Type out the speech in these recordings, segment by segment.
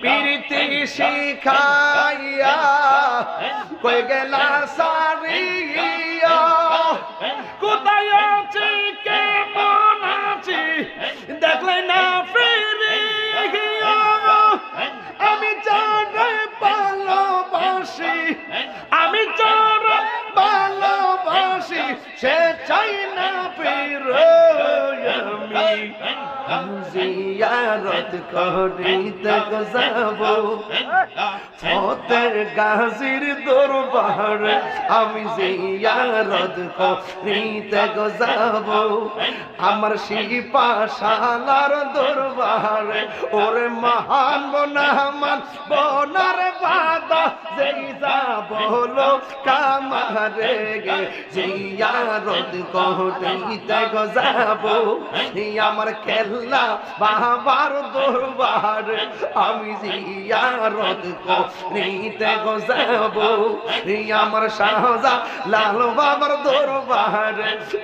প্রীতি শিখাইয়া কই গেলা সারিয়া? কোথায় আছি, কেমন আছি? দেখলে না ফিরিয়া। আমি যারে ভালোবাসি, আমি যারে ভালোবাসি, সে চাই না আমি জিয়ারত করিতে যাব ফতের গাজির দরবার, আমি যে জিয়ারত করিতে যাব। আমার শিপা শালার দরবার, ওরে মহান বনামান বনার বাদা, যেই যাব কামারে গে জিয়ারত করিতে এই আমার খেলা বাবার দরবার, আমি জিয়ারত করিতে যাব এই আমার শাহজা লাল বাবার দরবার।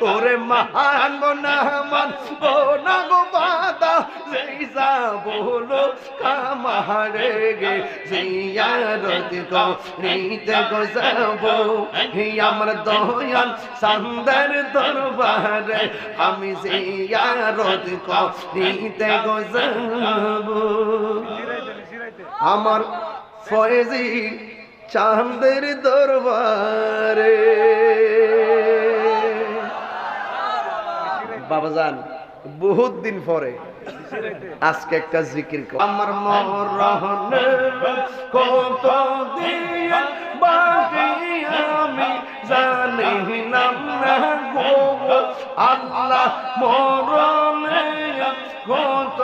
ওরে মহান বনামান বনা গো বাদা যেই যাব হলো কামারে গে জিয়ারত করিতে যাব এই আমার দয়াল সান্দার দরবারে আমি জিয়ারত করিতে যাব আমার ফয়েজি চাঁদের দরবারে। বাবাজান বহুত দিন পরে আজকে একটা জিকির কর। আমার মরহন কত বাকি আমি জানি না আল্লাহ মরণে কত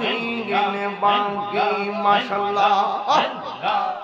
দিন বাকি মাশাল্লাহ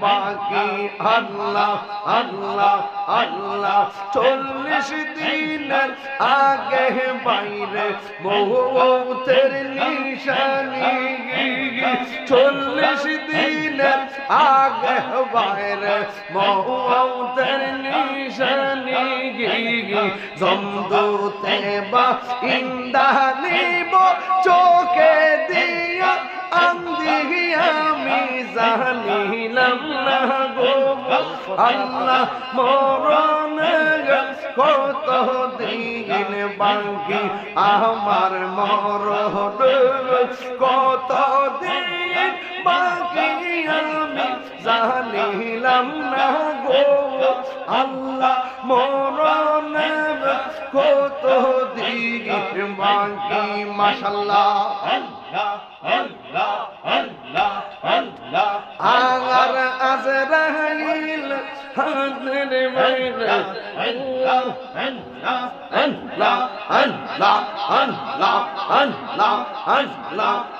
বাকি আল্লাহ আল্লাহ আল্লাহ। চল্লিশ দিনের আগে বাইরে বহুতের নিশানি। চল্লিশ দিনের আগে বাইরে বহুতের নিশানি। জমদুতে বা ইন্দানিব চোখে দিয়া আন্দি জানিলাম না গো। আল্লাহ মরণ কত দিন বাকি আমার মরণ। কত দিন বাকি আমি জানিলাম না গো। আল্লাহ মরণ কত দিন বাকি মাশাল্লাহ আগার আজরাইল হাতের বাইরে আল্লাহ আল্লাহ আল্লাহ আল্লাহ আল্লাহ আল্লাহ।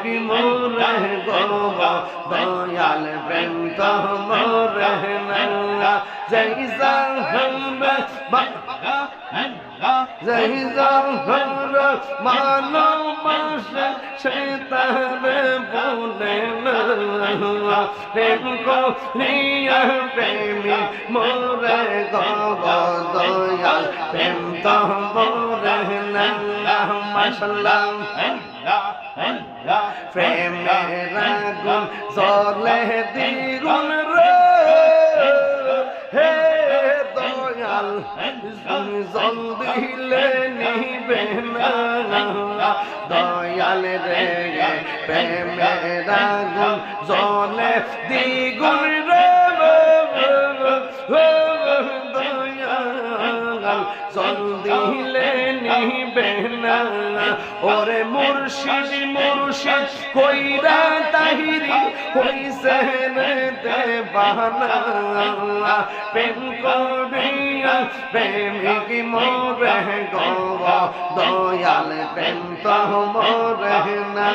হেরি মোরে গোবা দয়াল প্রেম তো মোরে না জৈসা হমে জৈসা হমর মানো মাসে শৈতানে বলে না প্রেম কহরিয়া প্রেমী মোরে গোবা দয়াল প্রেম তো মাশাল্লাহ প্রেমের আগুন জলে দ্বিগুণ রে হে দয়াল জল দিলে নিবে না দয়াল রে প্রেমের আগুন জলে দ্বিগুণ রে হইবে না ওরে মুর্শিদ মুর্শিদ, কইরা তাহিরি হইছে রে দেবানা প্রেম করিয়া প্রেমিক মোরে গো, দয়াল প্রেম তো মোরে না।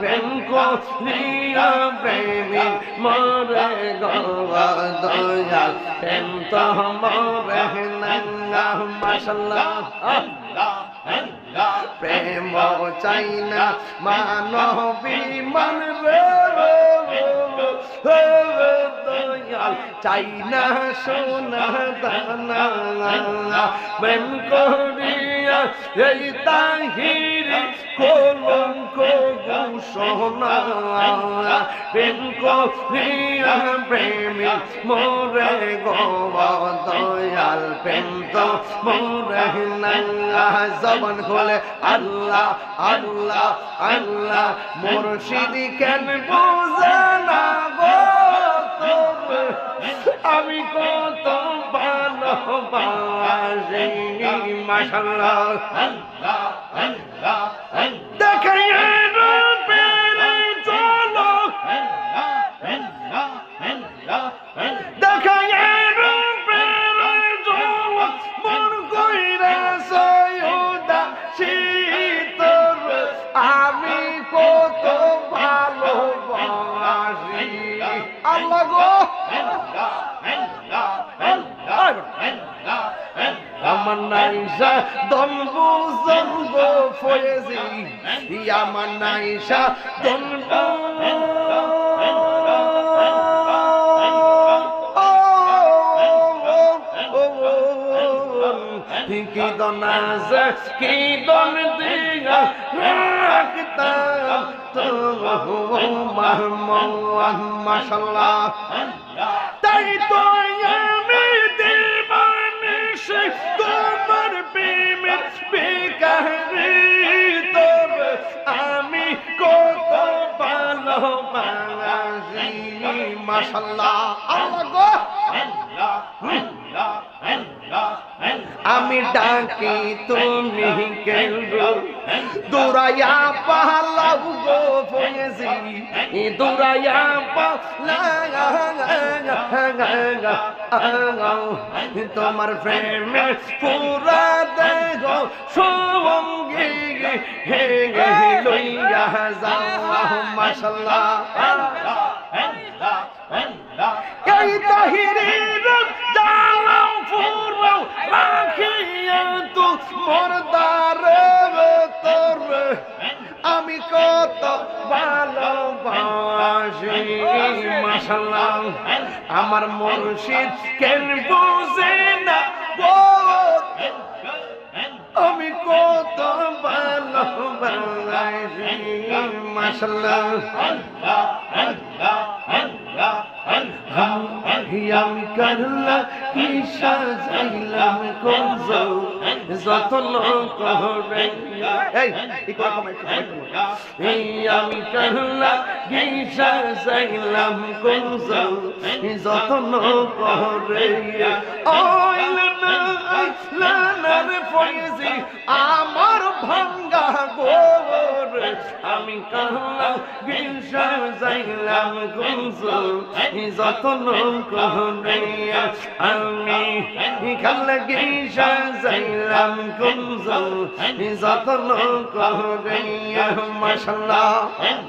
প্রেম করিয়া প্রেমিক মোরে গো, দয়াল প্রেম তো মোরে না। মাশাল্লাহ প্রেম চাই না মানবী মন চাই না সোনা দানা প্রেম করিয়া এই তাহিরি কলঙ্ক ঘোষণা প্রেম করিয়া প্রেমী, মোরে গোবা দয়াল প্রেম মোরে নাঙ্গা জবান আল্লাহ আল্লাহ আল্লাহ, মুর্শিদ কেন বোঝে? আমি কত ভালোবাসি মাশাল্লাহ আমার নাইসা দম্বু জম্ব ফয়েজি আমার নাইসা দম্বু কি দনাজ কি দন দিয়া রাখতাম তো মাহমুদ মাশাল্লাহ তাই তো আমি দিবানিশ তোমার প্রেমে বেকারি। তোর আমি কত ভালোবাসি। আমি ডাকি তুমি দুরাইয়া পালাও গো ফয়েজি। দুরাইয়া পালাও। তোমার প্রেমে পুরা দেহ সঙ্গী হে গে লইয়া যাও। মাশাল্লাহ এই তাহিরের জালাও ফুরাও রাখিয়া তো মরদারে আমি কত ভালোবাসি মাশাল্লাহ আমার মুর্শিদ কেন বুঝে না আমি কত ভালোবাসি মাশাল্লাহ। আমি করলা কি সাজাইলাম কোনজ যতন করে আমি আমার ভাঙ্গা গোর আমি করলা কি সাজাইলাম কোনজ যতন আমি খালা গিসা কুঞ্জ যতন করে মাশাল্লাহ।